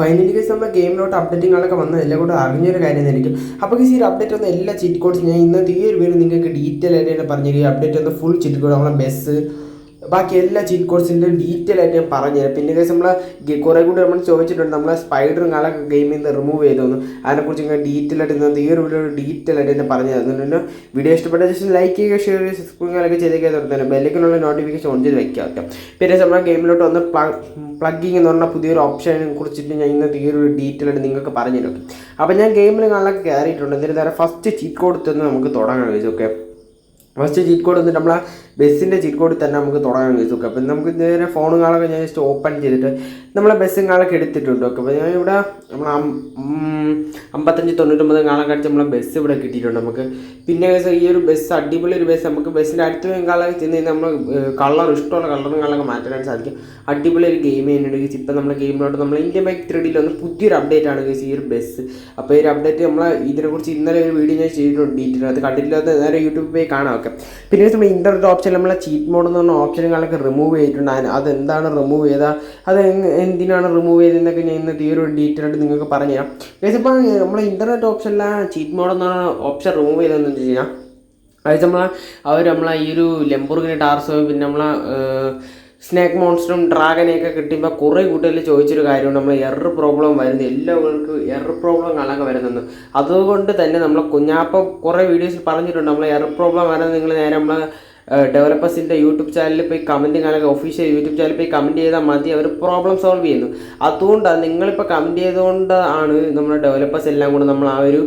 Finally case നമ്മുടെ ഗെയിമിലോട്ട് അപ്ഡേറ്റിങ്ങളൊക്കെ വന്ന എല്ലാം കൂടെ അറിഞ്ഞൊരു കാര്യം തന്നെയായിരിക്കും അപ്പോൾ ഈ ഒരു അപ്ഡേറ്റ് വന്ന എല്ലാ ചിറ്റ് കോഡ്സ് ഞാൻ ഇന്നത്തെ ഈ ഒരു വീഡിയോ നിങ്ങൾക്ക് ഡീറ്റെയിൽ ആയിട്ട് തന്നെ പറഞ്ഞു ഈ അപ്ഡേറ്റ് വന്ന ഫുൾ ചിറ്റ് കോഡ് നമ്മളെ ബസ് ബാക്കി എല്ലാ ചീറ്റ് കോഡ്സിന്റെ ഡീറ്റെയിൽ ആയിട്ട് ഞാൻ പറഞ്ഞുതരാം. പിന്നെ കേസ് നമ്മൾ കുറേ കൂടി നമ്മൾ ചോദിച്ചിട്ടുണ്ട്. നമ്മളെ സ്പൈഡറും കാലൊക്കെ ഗെയിമിൽ നിന്ന് റിമൂവ് ചെയ്തോന്ന്. അതിനെക്കുറിച്ച് ഇങ്ങനെ ഡീറ്റെയിൽ ആയിട്ട് ഇന്നത്തെ ഈ വീഡിയോ ഡീറ്റെയിൽ ആയിട്ട് തന്നെ പറഞ്ഞു അതുകൊണ്ട് പിന്നെ വീഡിയോ ഇഷ്ടപ്പെട്ട ജസ്റ്റ് ലൈക്ക് ചെയ്യുക ഷെയർ ചെയ്യുക സബ്സ്ക്രൈബ് ചെയ്തേക്കാൻ തുടങ്ങി ബെല്ലിക്കുള്ള നോട്ടിഫിക്കേഷൻ ഓൺ ചെയ്ത് വയ്ക്കുക ഓക്കെ പിന്നെ നമ്മൾ ഗെയിമിലോട്ട് വന്ന് പ്ലഗിങ് എന്ന് പറഞ്ഞ പുതിയൊരു ഓപ്ഷനെ കുറിച്ചിട്ട് ഞാൻ ഇന്നത്തെ ഈ ഒരു ഡീറ്റെയിൽ ആയിട്ട് നിങ്ങൾക്ക് പറഞ്ഞു തരും അപ്പോൾ ഞാൻ ഗെയിമിൽ കാണാനൊക്കെ കയറിയിട്ടുണ്ട് എന്നിട്ട് നേരെ ഫസ്റ്റ് ചീറ്റ് കോഡ് നമുക്ക് തുടങ്ങാൻ ഓക്കെ ഫസ്റ്റ് ചീറ്റ് കോഡ് വന്നിട്ട് നമ്മളെ ബസ്സിന്റെ ചീറ്റ് കോഡിൽ തന്നെ നമുക്ക് തുടങ്ങാൻ കഴിച്ചു അപ്പം നമുക്ക് നേരെ ഫോണുകളൊക്കെ ഞാൻ ജസ്റ്റ് ഓപ്പൺ ചെയ്തിട്ട് നമ്മളെ ബസ്സും കാളൊക്കെ എടുത്തിട്ടുണ്ട്. ഓക്കെ അപ്പോൾ ഞാൻ ഇവിടെ നമ്മൾ അമ്പത്തഞ്ച് തൊണ്ണൂറ്റൊമ്പത് കാളൊക്കെ അടിച്ച് നമ്മളെ ബസ് ഇവിടെ കിട്ടിയിട്ടുണ്ട് നമുക്ക്. പിന്നെ ഈ ഒരു ബസ് അടിപൊളി ഒരു ബസ് നമുക്ക് ബസ്സിന്റെ അടുത്ത് കാളൊക്കെ ചെന്ന് കഴിഞ്ഞാൽ നമ്മൾ കളർ ഇഷ്ടമുള്ള കളറും കാളൊക്കെ മാറ്റാനായിട്ട് സാധിക്കും. അടിപൊളി ഒരു ഗെയിം ചെയ്യുന്നുണ്ട് ഇപ്പം നമ്മുടെ ഗെയിമിലോട്ട് നമ്മൾ ഇന്ത്യൻ ബൈക്ക് ത്രീഡിയിൽ വന്ന് പുതിയൊരു അപ്ഡേറ്റ് ആണ് ഈ ഒരു ബസ് അപ്പോൾ ഈ ഒരു അപ്ഡേറ്റ് നമ്മൾ ഇതിനെക്കുറിച്ച് ഇന്നലെ ഒരു വീഡിയോ ഞാൻ ചെയ്തിട്ടുണ്ട്. ഡീറ്റെയിൽ അത് കണ്ടിട്ടില്ലാത്ത നേരെ യൂട്യൂബിൽ പോയി കാണാം. ഒക്കെ പിന്നെ നമ്മൾ ഇന്റർനെറ്റ് ഓപ്ഷൻ നമ്മളെ ചീറ്റ് മോഡ് എന്ന് പറഞ്ഞ ഓപ്ഷനുകളൊക്കെ റിമൂവ് ചെയ്തിട്ടുണ്ട്. അതിന് അതെന്താണ് റിമൂവ് ചെയ്ത? അത് എന്തിനാണ് റിമൂവ് ചെയ്തതെന്നൊക്കെ ഞാൻ ഇന്നത്തെ ഈ ഒരു ഡീറ്റെയിൽ ആയിട്ട് നിങ്ങൾക്ക് പറഞ്ഞുതരാം ഇപ്പോൾ നമ്മളെ ഇന്റർനെറ്റ് ഓപ്ഷനിലെ ചീറ്റ് മോഡ് എന്ന് പറഞ്ഞ ഓപ്ഷൻ റിമൂവ് ചെയ്തതെന്ന് വെച്ച് കഴിഞ്ഞാൽ അതായത് നമ്മളെ അവർ നമ്മളെ ഈ ഒരു ലെമ്പൂർഗിന് ടാർസോ പിന്നെ നമ്മളെ സ്നേക്ക് മോൺസ്റ്ററും ഡ്രാഗനെയൊക്കെ കിട്ടുമ്പോൾ കുറേ കൂട്ടുകാർ ചോദിച്ചൊരു കാര്യമാണ് നമ്മൾ എറർ പ്രോബ്ലം വരുന്നത് എല്ലാവർക്കും എറർ പ്രോബ്ലം കാണാൻ വരുന്നത് അതുകൊണ്ട് തന്നെ നമ്മൾ കുഞ്ഞാപ്പം കുറേ വീഡിയോസിൽ പറഞ്ഞിട്ടുണ്ട്. നമ്മൾ എറർ പ്രോബ്ലം വരുന്നത് നിങ്ങൾ നേരെ നമ്മൾ ഡെവലപ്പേഴ്സിന്റെ യൂട്യൂബ് ചാനലിൽ പോയി കമന്റ് കാണാൻ ഒഫീഷ്യൽ യൂട്യൂബ് ചാനലിൽ പോയി കമന്റ് ചെയ്താൽ മതി. അവർ പ്രോബ്ലം സോൾവ് ചെയ്യുന്നു. അതുകൊണ്ടാണ് നിങ്ങളിപ്പോൾ കമന്റ് ചെയ്തുകൊണ്ട് ആണ് നമ്മുടെ ഡെവലപ്പേഴ്സ് എല്ലാം കൂടെ നമ്മൾ ആ ഒരു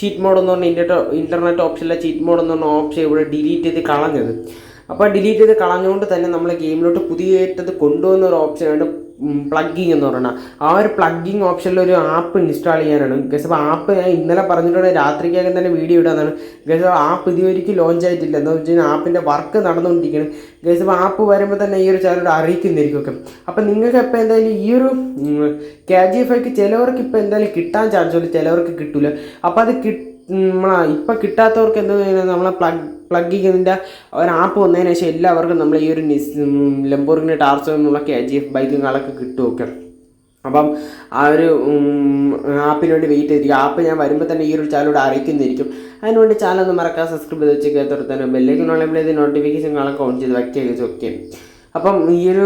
ചീറ്റ് മോഡ് എന്ന് പറഞ്ഞ ഇന്റർനെറ്റ് ഇന്റർനെറ്റ് ഓപ്ഷനിലെ ചീറ്റ് മോഡ് എന്ന് പറഞ്ഞ ഓപ്ഷൻ ഇവിടെ ഡിലീറ്റ് ചെയ്ത് കളഞ്ഞത്. അപ്പോൾ ഡിലീറ്റ് ചെയ്ത് കളഞ്ഞുകൊണ്ട് തന്നെ നമ്മൾ ഗെയിമിലോട്ട് പുതിയതായിട്ടത് കൊണ്ടുവന്ന ഒരു ഓപ്ഷനാണ് പ്ലഗിങ് എന്ന് പറയുന്നത് ആ ഒരു പ്ലഗിങ് ഓപ്ഷനിൽ ഒരു ആപ്പ് ഇൻസ്റ്റാൾ ചെയ്യാനാണ്. ഗസ് അപ്പോൾ ആപ്പ് ഞാൻ ഇന്നലെ പറഞ്ഞിട്ടുണ്ട് രാത്രിക്കകം തന്നെ വീഡിയോ ഇടാന്നാണ് ഗസ് ആപ്പ് ഇതുവരെയ്ക്കും ലോഞ്ച് ആയിട്ടില്ല. എന്താ വെച്ച് കഴിഞ്ഞാൽ ആപ്പിന്റെ വർക്ക് നടന്നുകൊണ്ടിരിക്കുകയാണ് ഗസ് അപ്പോൾ ആപ്പ് വരുമ്പോൾ തന്നെ ഈ ഒരു ചാനലോട് അറിയിക്കുന്നതായിരിക്കും ഒക്കെ. അപ്പോൾ നിങ്ങൾക്ക് ഇപ്പോൾ എന്തായാലും ഈ ഒരു കെ ജി എഫ് ഐക്ക് ചിലവർക്ക് ഇപ്പോൾ എന്തായാലും കിട്ടാൻ ചാൻസ് ഉള്ളൂ. ചിലവർക്ക് കിട്ടില്ല അപ്പോൾ അത് കിട്ട് നമ്മളെ ഇപ്പം കിട്ടാത്തവർക്ക് എന്താ നമ്മളെ പ്ലഗ് പ്ലഗിങ്ങിന്റെ ഒരു ആപ്പ് വന്നതിന് ശേഷം എല്ലാവർക്കും നമ്മൾ ഈ ഒരു നിസ് ലംബോർഗിന്റെ ടാർസോ എന്നുള്ള കെ ജി എഫ് ബൈക്കുകളൊക്കെ കിട്ടുമൊക്കെ അപ്പം ആ ഒരു ആപ്പിന് വേണ്ടി വെയിറ്റ് ചെയ്തിരിക്കും. ആപ്പ് ഞാൻ വരുമ്പോൾ തന്നെ ഈ ഒരു ചാനലോട് അറിയിക്കുന്നതായിരിക്കും അതിനുവേണ്ടി ചാനൽ മറക്കാൻ സബ്സ്ക്രൈബ് ചെയ്ത് വെച്ച് കേത്തോടെ തന്നെ ബെല്ലേക്ക് നോളെ നോട്ടിഫിക്കേഷനുകളൊക്കെ ഓൺ ചെയ്ത് വയ്ക്കുക ഓക്കെ അപ്പം ഈ ഒരു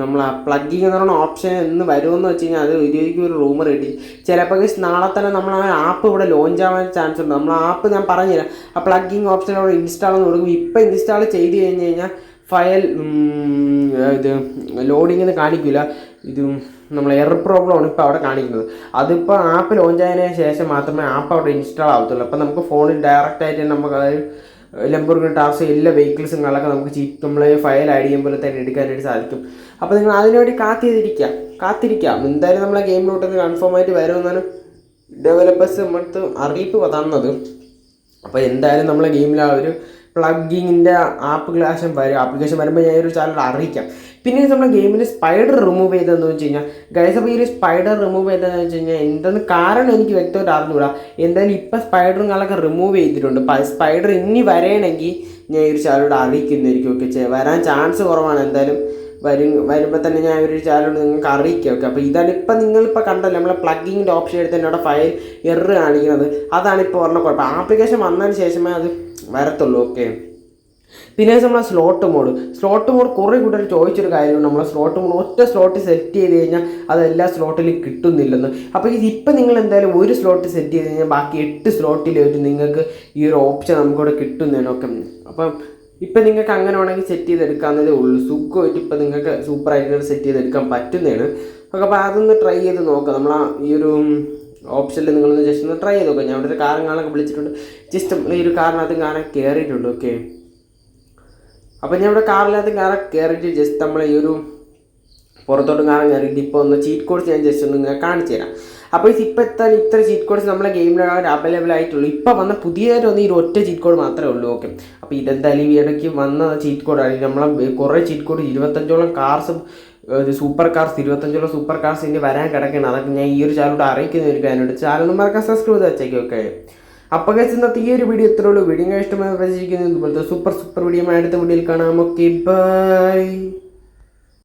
നമ്മൾ പ്ലഗിങ് എന്ന് പറയുന്ന ഓപ്ഷൻ എന്ന് വരുമെന്ന് വെച്ച് കഴിഞ്ഞാൽ അത് ഉപയോഗിക്കും ഒരു റൂമർ കിട്ടി. ചിലപ്പോൾ നാളെ തന്നെ നമ്മൾ ആ ആപ്പ് ഇവിടെ ലോഞ്ച് ആവാൻ ചാൻസ് ഉണ്ട്. നമ്മൾ ആപ്പ് ഞാൻ പറഞ്ഞുതരാം. ആ പ്ലഗിങ് ഓപ്ഷൻ അവിടെ ഇൻസ്റ്റാൾ എന്ന് കൊടുക്കും ഇപ്പം ഇൻസ്റ്റാൾ ചെയ്ത് കഴിഞ്ഞ് കഴിഞ്ഞാൽ ഫയൽ ഇത് ലോഡിങ്ങിന് കാണിക്കില്ല ഇത് നമ്മൾ എറർ പ്രോബ്ലം ആണ് ഇപ്പോൾ അവിടെ കാണിക്കുന്നത്. അതിപ്പോൾ ആപ്പ് ലോഞ്ച് ആയതിനു ശേഷം മാത്രമേ ആപ്പ് അവിടെ ഇൻസ്റ്റാൾ ആവത്തുള്ളൂ. അപ്പം നമുക്ക് ഫോണിൽ ഡയറക്റ്റായിട്ട് നമുക്ക് ലംബോർഗിനി ടാർസ് എല്ലാ വെഹിക്കിൾസും നമുക്ക് ചീപ്പ് നമ്മൾ ഫയൽ ആഡ് ചെയ്യുമ്പോൾ തന്നെ എടുക്കാനായിട്ട് സാധിക്കും. അപ്പോൾ നിങ്ങൾ അതിനുവേണ്ടി കാത്തിരിക്കാം. കാത്തിരിക്കാം. എന്തായാലും നമ്മളെ ഗെയിമിലോട്ട് കൺഫേം ആയിട്ട് വരുമെന്നാണ് ഡെവലപ്പേഴ്സ് നമ്മൾക്ക് അറിയിപ്പ് തന്നത്. അപ്പോൾ എന്തായാലും നമ്മളെ ഗെയിമിൽ ആ ഒരു പ്ലഗിങ്ങിന്റെ ആപ്ലിക്കേഷൻ വരും ആപ്ലിക്കേഷൻ വരുമ്പോൾ ഞാൻ ഒരു ചാനൽ അറിയിക്കാം പിന്നെ നമ്മുടെ ഗെയിമിൽ സ്പൈഡർ റിമൂവ് ചെയ്തതെന്ന് വെച്ച് കഴിഞ്ഞാൽ ഗൈസ് അപ്പോൾ ഈ ഒരു സ്പൈഡർ റിമൂവ് ചെയ്തതെന്ന് വെച്ച് കഴിഞ്ഞാൽ എന്തെന്ന് കാരണം എനിക്ക് വ്യക്തമായിട്ട് അറിഞ്ഞുകൂടാ എന്തായാലും ഇപ്പോൾ സ്പൈഡറും കാലൊക്കെ റിമൂവ് ചെയ്തിട്ടുണ്ട്. സ്പൈഡർ ഇനി വരണമെങ്കിൽ ഞാൻ ഈ ഒരു ചാനലോട് അറിയിക്കുന്നതായിരിക്കും. ഒക്കെ ചെ- വരാൻ ചാൻസ് കുറവാണ്. എന്തായാലും വരും വരുമ്പോൾ തന്നെ ഞാൻ ഒരു ചാനലോട് നിങ്ങൾക്ക് അറിയിക്കാം. ഓക്കെ അപ്പോൾ ഇതാണ് ഇപ്പം നിങ്ങളിപ്പോൾ കണ്ടല്ലോ നമ്മളെ പ്ലഗിങ്ങിന്റെ ഓപ്ഷൻ എടുത്ത് തന്നെ അവിടെ ഫയൽ എറർ കാണിക്കുന്നത്. അതാണ് ഇപ്പോൾ പറഞ്ഞ കുഴപ്പം. ആപ്ലിക്കേഷൻ വന്നതിന് ശേഷമേ അത് വരത്തുള്ളൂ ഓക്കെ പിന്നെ നമ്മളെ സ്ലോട്ട് മോഡ് സ്ലോട്ട് മോഡ് കുറേ കൂട്ടർ ചോദിച്ചൊരു കാര്യമാണ് നമ്മളെ സ്ലോട്ട് മോഡ് ഒറ്റ സ്ലോട്ട് സെറ്റ് ചെയ്ത് കഴിഞ്ഞാൽ അത് എല്ലാ സ്ലോട്ടിലും കിട്ടുന്നില്ലെന്ന്. അപ്പോൾ ഇത് ഇപ്പം നിങ്ങൾ എന്തായാലും ഒരു സ്ലോട്ട് സെറ്റ് ചെയ്ത് കഴിഞ്ഞാൽ ബാക്കി എട്ട് സ്ലോട്ടിൽ വെച്ച് നിങ്ങൾക്ക് ഈ ഒരു ഓപ്ഷൻ നമുക്കിവിടെ കിട്ടുന്നതിനൊക്കെ അപ്പം ഇപ്പം നിങ്ങൾക്ക് അങ്ങനെ വേണമെങ്കിൽ സെറ്റ് ചെയ്തെടുക്കാവുന്നതേ ഉള്ളൂ. സുഖമായിട്ട് ഇപ്പം നിങ്ങൾക്ക് സൂപ്പറായിട്ട് സെറ്റ് ചെയ്തെടുക്കാൻ പറ്റുന്നതാണ്. ഓക്കെ അപ്പോൾ അതൊന്ന് ട്രൈ ചെയ്ത് നോക്കാം. നമ്മൾ ഈ ഒരു ഓപ്ഷനിൽ നിങ്ങളൊന്ന് ജസ്റ്റ് ഒന്ന് ട്രൈ ചെയ്ത് നോക്കാം. ഞാൻ അവിടെ കാറും കാണാനൊക്കെ വിളിച്ചിട്ടുണ്ട്. ജസ്റ്റ് ഈ ഒരു കാറിനകത്തും കാണാൻ കയറിയിട്ടുണ്ട് ഓക്കെ അപ്പോൾ ഞാൻ ഇവിടെ കാറിനകത്ത് കാറാൻ കയറിയിട്ട് ജസ്റ്റ് നമ്മൾ ഈ ഒരു പുറത്തോട്ട് കാണാൻ കയറിയിട്ട് ഇപ്പോൾ ഒന്ന് ചീറ്റ് കോഡ്സ് ഞാൻ ജസ്റ്റ് ഒന്ന് ഇങ്ങനെ കാണിച്ചു തരാം. അപ്പോൾ ഇത് ഇപ്പോൾ എത്താൻ ഇത്ര ചീറ്റ് കോഡ്സ് നമ്മളെ ഗെയിമിൽ അവൈലബിൾ ആയിട്ടുള്ളൂ. ഇപ്പോൾ വന്ന പുതിയതായിട്ട് വന്ന ഈ ഒരു ഒറ്റ ചീറ്റ് കോഡ് മാത്രമേ ഉള്ളൂ. ഓക്കെ അപ്പോൾ ഇതെന്തായാലും ഈ ഇടയ്ക്ക് വന്ന ചീറ്റ് കോഡാണ് നമ്മളെ കുറേ ചീറ്റ് കോഡ് ഇരുപത്തഞ്ചോളം കാർസും സൂപ്പർ കാർസ് ഇരുപത്തഞ്ചുള്ള സൂപ്പർ കാർസ് ഇനി വരാൻ കിടക്കണം അതൊക്കെ ഞാൻ ഈ ഒരു ചാനലോട് അറിയിക്കുന്ന ഒരു കാര്യമുണ്ട് ചാനൽ മറക്കാൻ സബ്സ്ക്രൈബ് ചെയ്ത് വെച്ചേക്കും ഓക്കെ അപ്പോൾ കഴിച്ച് ഇന്നത്തെ ഈ ഒരു വീഡിയോ ഇത്രയുള്ളൂ വീഡിയോ ഇഷ്ടമായി പ്രതീക്ഷിക്കുന്നു. ഇതുപോലത്തെ സൂപ്പർ സൂപ്പർ വീഡിയോ അടുത്ത വീഡിയോയിൽ കാണാം. Okay bye